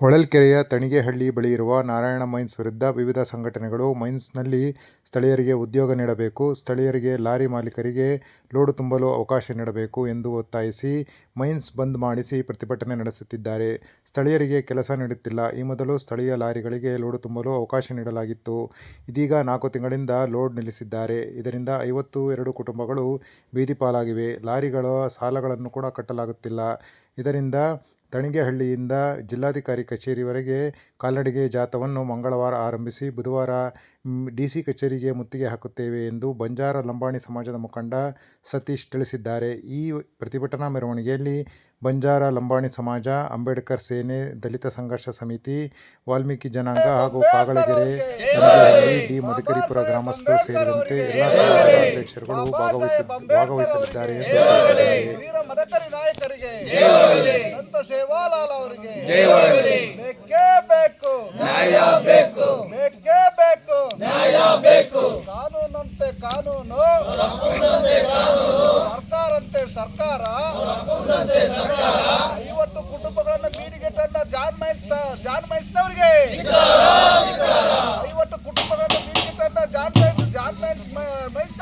ಹೊಳಲ್ಕೆರೆಯ ತಣಿಗೇಹಳ್ಳಿ ಬಳಿ ಇರುವ ನಾರಾಯಣ ಮೈನ್ಸ್ ವಿರುದ್ಧ ವಿವಿಧ ಸಂಘಟನೆಗಳು ಮೈನ್ಸ್ನಲ್ಲಿ ಸ್ಥಳೀಯರಿಗೆ ಉದ್ಯೋಗ ನೀಡಬೇಕು, ಸ್ಥಳೀಯರಿಗೆ ಲಾರಿ ಮಾಲೀಕರಿಗೆ ಲೋಡು ತುಂಬಲು ಅವಕಾಶ ನೀಡಬೇಕು ಎಂದು ಒತ್ತಾಯಿಸಿ ಮೈನ್ಸ್ ಬಂದ್ ಮಾಡಿಸಿ ಪ್ರತಿಭಟನೆ ನಡೆಸುತ್ತಿದ್ದಾರೆ. ಸ್ಥಳೀಯರಿಗೆ ಕೆಲಸ ನೀಡುತ್ತಿಲ್ಲ. ಈ ಮೊದಲು ಸ್ಥಳೀಯ ಲಾರಿಗಳಿಗೆ ಲೋಡು ತುಂಬಲು ಅವಕಾಶ ನೀಡಲಾಗಿತ್ತು. ಇದೀಗ ನಾಲ್ಕು ತಿಂಗಳಿಂದ ಲೋಡ್ ನಿಲ್ಲಿಸಿದ್ದಾರೆ. ಇದರಿಂದ ಐವತ್ತು ಎರಡು ಕುಟುಂಬಗಳು ಬೀದಿಪಾಲಾಗಿವೆ. ಲಾರಿಗಳ ಸಾಲಗಳನ್ನು ಕೂಡ ಕಟ್ಟಲಾಗುತ್ತಿಲ್ಲ. ಇದರಿಂದ ತಣಿಗೇಹಳ್ಳಿಯಿಂದ ಜಿಲ್ಲಾಧಿಕಾರಿ ಕಚೇರಿವರೆಗೆ ಕಾಲ್ನಡಿಗೆ ಜಾಥವನ್ನು ಮಂಗಳವಾರ ಆರಂಭಿಸಿ ಬುಧವಾರ ಡಿಸಿ ಕಚೇರಿಗೆ ಮುತ್ತಿಗೆ ಹಾಕುತ್ತೇವೆ ಎಂದು ಬಂಜಾರ ಲಂಬಾಣಿ ಸಮಾಜದ ಮುಖಂಡ ಸತೀಶ್ ತಿಳಿಸಿದ್ದಾರೆ. ಈ ಪ್ರತಿಭಟನಾ ಮೆರವಣಿಗೆಯಲ್ಲಿ ಬಂಜಾರ ಲಂಬಾಣಿ ಸಮಾಜ, ಅಂಬೇಡ್ಕರ್ ಸೇನೆ, ದಲಿತ ಸಂಘರ್ಷ ಸಮಿತಿ, ವಾಲ್ಮೀಕಿ ಜನಾಂಗ ಹಾಗೂ ಕಾಗಳಗೆರೆ ಡಿ ಮದಕರಿಪುರ ಗ್ರಾಮಸ್ಥರು ಸೇರಿದಂತೆ ಎಲ್ಲ ಸಮಾಜದ ಅಧ್ಯಕ್ಷರುಗಳು ಭಾಗವಹಿಸಿ ಭಾಗವಹಿಸಲಿದ್ದಾರೆ ಎಂದು ತಿಳಿಸಿದ್ದಾರೆ. ಸೇವಾಲಾಲ್ ಅವರಿಗೆ. ಬೇಕೇ ಬೇಕು. ನ್ಯಾಯ ಬೇಕು. ಬೇಕೇ ಬೇಕು. ನ್ಯಾಯ ಬೇಕು. ಕಾನೂನಂತೆ ಕಾನೂನು. ಸರ್ಕಾರಂತೆ ಸರ್ಕಾರ. ಐವತ್ತು ಕುಟುಂಬಗಳನ್ನ ಬೀದಿಗೆಟ್ಟನ್ನ ಜಾನ್ ಮೈನ್ಸ್ ಜಾನ್ ಮೈನ್ಸ್ನವರಿಗೆ. ಐವತ್ತು ಕುಟುಂಬಗಳನ್ನ ಬೀದಿಗೆಟ್ಟನ್ನ John mines John mines mines